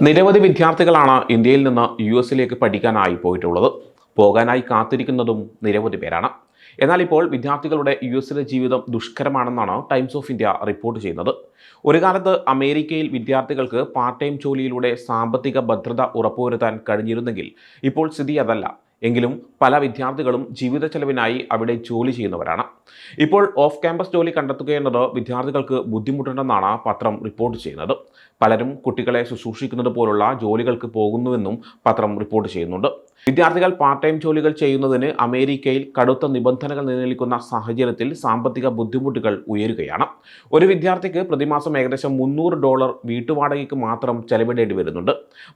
നിരവധി വിദ്യാർത്ഥികളാണ് ഇന്ത്യയിൽ നിന്ന് യു എസിലേക്ക് പഠിക്കാനായി പോയിട്ടുള്ളത്. പോകാനായി കാത്തിരിക്കുന്നതും നിരവധി പേരാണ്. എന്നാൽ ഇപ്പോൾ വിദ്യാർത്ഥികളുടെ യു എസിലെ ജീവിതം ദുഷ്കരമാണെന്നാണ് ടൈംസ് ഓഫ് ഇന്ത്യ റിപ്പോർട്ട് ചെയ്യുന്നത്. ഒരു കാലത്ത് അമേരിക്കയിൽ വിദ്യാർത്ഥികൾക്ക് പാർട്ട് ടൈം ജോലിയിലൂടെ സാമ്പത്തിക ഭദ്രത ഉറപ്പുവരുത്താൻ കഴിഞ്ഞിരുന്നെങ്കിൽ ഇപ്പോൾ സ്ഥിതി അതല്ല. എങ്കിലും പല വിദ്യാർത്ഥികളും ജീവിത ചെലവിനായി അവിടെ ജോലി ചെയ്യുന്നവരാണ്. ഇപ്പോൾ ഓഫ് ക്യാമ്പസ് ജോലി കണ്ടെത്തുകയെന്നത് വിദ്യാർത്ഥികൾക്ക് ബുദ്ധിമുട്ടുണ്ടെന്നാണ് പത്രം റിപ്പോർട്ട് ചെയ്യുന്നത്. പലരും കുട്ടികളെ ശുശ്രൂഷിക്കുന്നത് പോലുള്ള ജോലികൾക്ക് പോകുന്നുവെന്നും പത്രം റിപ്പോർട്ട് ചെയ്യുന്നുണ്ട്. വിദ്യാർത്ഥികൾ പാർട്ട് ടൈം ജോലികൾ ചെയ്യുന്നതിന് അമേരിക്കയിൽ കടുത്ത നിബന്ധനകൾ നിലനിൽക്കുന്ന സാഹചര്യത്തിൽ സാമ്പത്തിക ബുദ്ധിമുട്ടുകൾ ഉയരുകയാണ്. ഒരു വിദ്യാർത്ഥിക്ക് പ്രതിമാസം ഏകദേശം മുന്നൂറ് ഡോളർ വീട്ടുവാടകയ്ക്ക് മാത്രം ചെലവിടേണ്ടി വരുന്നുണ്ട്.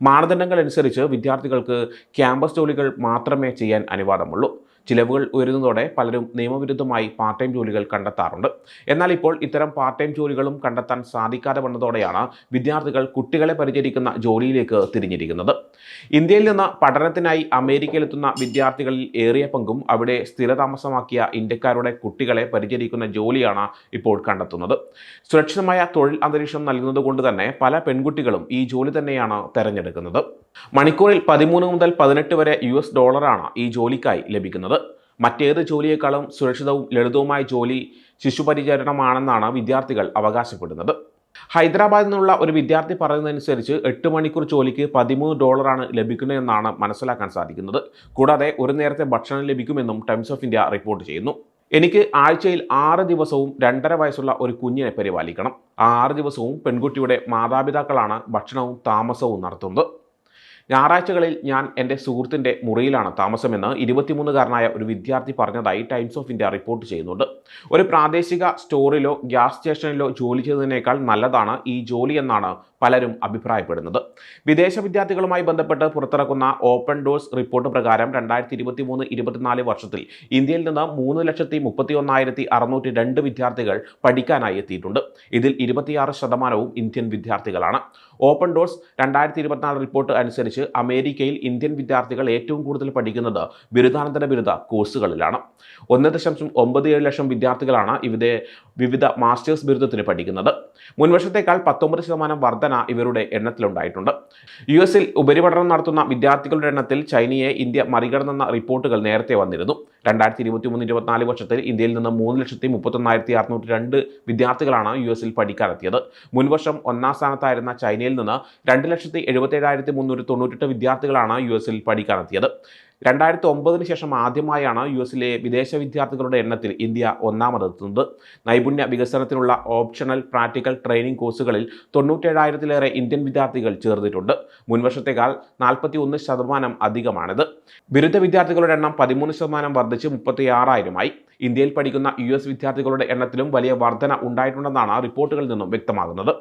മാനദണ്ഡങ്ങൾ അനുസരിച്ച് വിദ്യാർത്ഥികൾക്ക് ക്യാമ്പസ് ജോലികൾ മാത്രമേ ചെയ്യാൻ അനുവാദമുള്ളൂ. ചിലവുകൾ ഉയരുന്നതോടെ പലരും നിയമവിരുദ്ധമായി പാർട്ട് ടൈം ജോലികൾ കണ്ടെത്താറുണ്ട്. എന്നാൽ ഇപ്പോൾ ഇത്തരം പാർട്ട് ടൈം ജോലികളും കണ്ടെത്താൻ സാധിക്കാതെ വന്നതോടെയാണ് വിദ്യാർത്ഥികൾ കുട്ടികളെ പരിചരിക്കുന്ന ജോലിയിലേക്ക് തിരിഞ്ഞിരിക്കുന്നത്. ഇന്ത്യയിൽ നിന്ന് പഠനത്തിനായി അമേരിക്കയിലെത്തുന്ന വിദ്യാർത്ഥികളിൽ ഏറിയ പങ്കും അവിടെ സ്ഥിരതാമസമാക്കിയ ഇന്ത്യക്കാരുടെ കുട്ടികളെ പരിചരിക്കുന്ന ജോലിയാണ് ഇപ്പോൾ കണ്ടെത്തുന്നത്. സുരക്ഷിതമായ തൊഴിൽ അന്തരീക്ഷം നൽകുന്നതുകൊണ്ട് തന്നെ പല പെൺകുട്ടികളും ഈ ജോലി തന്നെയാണ് തെരഞ്ഞെടുക്കുന്നത്. മണിക്കൂറിൽ പതിമൂന്ന് മുതൽ പതിനെട്ട് വരെ യു ഡോളറാണ് ഈ ജോലിക്കായി ലഭിക്കുന്നത്. മറ്റേത് ജോലിയേക്കാളും സുരക്ഷിതവും ലളിതവുമായ ജോലി ശിശുപരിചരണമാണെന്നാണ് വിദ്യാർത്ഥികൾ അവകാശപ്പെടുന്നത്. ഹൈദരാബാദിൽ നിന്നുള്ള ഒരു വിദ്യാർത്ഥി പറയുന്നതനുസരിച്ച് എട്ട് മണിക്കൂർ ജോലിക്ക് പതിമൂന്ന് ഡോളറാണ് ലഭിക്കുന്നതെന്നാണ് മനസ്സിലാക്കാൻ സാധിക്കുന്നത്. കൂടാതെ ഒരു നേരത്തെ ഭക്ഷണം ലഭിക്കുമെന്നും ടൈംസ് ഓഫ് ഇന്ത്യ റിപ്പോർട്ട് ചെയ്യുന്നു. എനിക്ക് ആഴ്ചയിൽ ആറ് ദിവസവും രണ്ടര വയസ്സുള്ള ഒരു കുഞ്ഞിനെ പരിപാലിക്കണം. ആ ആറ് ദിവസവും പെൺകുട്ടിയുടെ മാതാപിതാക്കളാണ് ഭക്ഷണവും താമസവും നടത്തുന്നത്. ഞായറാഴ്ചകളിൽ ഞാൻ എന്റെ സുഹൃത്തിന്റെ മുറിയിലാണ് താമസമെന്ന് ഇരുപത്തിമൂന്നുകാരനായ ഒരു വിദ്യാർത്ഥി പറഞ്ഞതായി ടൈംസ് ഓഫ് ഇന്ത്യ റിപ്പോർട്ട് ചെയ്യുന്നുണ്ട്. ഒരു പ്രാദേശിക സ്റ്റോറിലോ ഗ്യാസ് സ്റ്റേഷനിലോ ജോലി ചെയ്തതിനേക്കാൾ നല്ലതാണ് ഈ ജോലി എന്നാണ് പലരും അഭിപ്രായപ്പെടുന്നത്. വിദേശ വിദ്യാർത്ഥികളുമായി ബന്ധപ്പെട്ട് പുറത്തിറക്കുന്ന ഓപ്പൺ ഡോഴ്സ് റിപ്പോർട്ട് പ്രകാരം രണ്ടായിരത്തി ഇരുപത്തി മൂന്ന് ഇരുപത്തിനാല് വർഷത്തിൽ ഇന്ത്യയിൽ നിന്ന് മൂന്ന് ലക്ഷത്തി മുപ്പത്തി ഒന്നായിരത്തി അറുന്നൂറ്റി രണ്ട് വിദ്യാർത്ഥികൾ പഠിക്കാനായി എത്തിയിട്ടുണ്ട്. ഇതിൽ ഇരുപത്തിയാറ് ശതമാനവും ഇന്ത്യൻ വിദ്യാർത്ഥികളാണ്. ഓപ്പൺ ഡോഴ്സ് രണ്ടായിരത്തി ഇരുപത്തിനാല് റിപ്പോർട്ട് അനുസരിച്ച് അമേരിക്കയിൽ ഇന്ത്യൻ വിദ്യാർത്ഥികൾ ഏറ്റവും കൂടുതൽ പഠിക്കുന്നത് ബിരുദാനന്തര ബിരുദ കോഴ്സുകളിലാണ്. ഒന്ന് ദശാംശം ഒമ്പത് ഏഴ് ലക്ഷം വിദ്യാർത്ഥികളാണ് ഇവിടെ വിവിധ മാസ്റ്റേഴ്സ് ബിരുദത്തിന് പഠിക്കുന്നത്. മുൻവർഷത്തേക്കാൾ പത്തൊമ്പത് ശതമാനം വർധന ഇവരുടെ എണ്ണത്തിലുണ്ടായിട്ടുണ്ട്. യു എസിൽ ഉപരിപഠനം നടത്തുന്ന വിദ്യാർത്ഥികളുടെ എണ്ണത്തിൽ ചൈനയെ ഇന്ത്യ മറികടന്നെന്ന റിപ്പോർട്ടുകൾ നേരത്തെ വന്നിരുന്നു. രണ്ടായിരത്തി ഇരുപത്തി മൂന്ന് ഇരുപത്തിനാല് വർഷത്തിൽ ഇന്ത്യയിൽ നിന്ന് മൂന്ന് ലക്ഷത്തി മുപ്പത്തൊന്നായിരത്തി അറുന്നൂറ്റി രണ്ട് വിദ്യാർത്ഥികളാണ് യു എസിൽ പഠിക്കാനെത്തിയത്. മുൻവർഷം ഒന്നാം സ്ഥാനത്തായിരുന്ന ചൈനയിൽ നിന്ന് രണ്ട് ലക്ഷത്തി എഴുപത്തേഴായിരത്തി മുന്നൂറ്റി തൊണ്ണൂറ്റെട്ട് വിദ്യാർത്ഥികളാണ് യു എസിൽ പഠിക്കാനെത്തിയത്. രണ്ടായിരത്തി ഒമ്പതിന് ശേഷം ആദ്യമായാണ് യു എസിലെ വിദേശ വിദ്യാർത്ഥികളുടെ എണ്ണത്തിൽ ഇന്ത്യ ഒന്നാമതെത്തുന്നത്. നൈപുണ്യ വികസനത്തിനുള്ള ഓപ്ഷണൽ പ്രാക്ടിക്കൽ ട്രെയിനിങ് കോഴ്സുകളിൽ തൊണ്ണൂറ്റേഴായിരത്തിലേറെ ഇന്ത്യൻ വിദ്യാർത്ഥികൾ ചേർന്നിട്ടുണ്ട്. മുൻവർഷത്തേക്കാൾ നാൽപ്പത്തി ഒന്ന് ശതമാനം അധികമാണിത്. ബിരുദ വിദ്യാർത്ഥികളുടെ എണ്ണം പതിമൂന്ന് ശതമാനം വർദ്ധിച്ച് മുപ്പത്തി ആറായിരമായി ഇന്ത്യയിൽ പഠിക്കുന്ന യു എസ് വിദ്യാർത്ഥികളുടെ എണ്ണത്തിലും വലിയ വർധന ഉണ്ടായിട്ടുണ്ടെന്നാണ് റിപ്പോർട്ടുകളിൽ നിന്നും വ്യക്തമാകുന്നത്.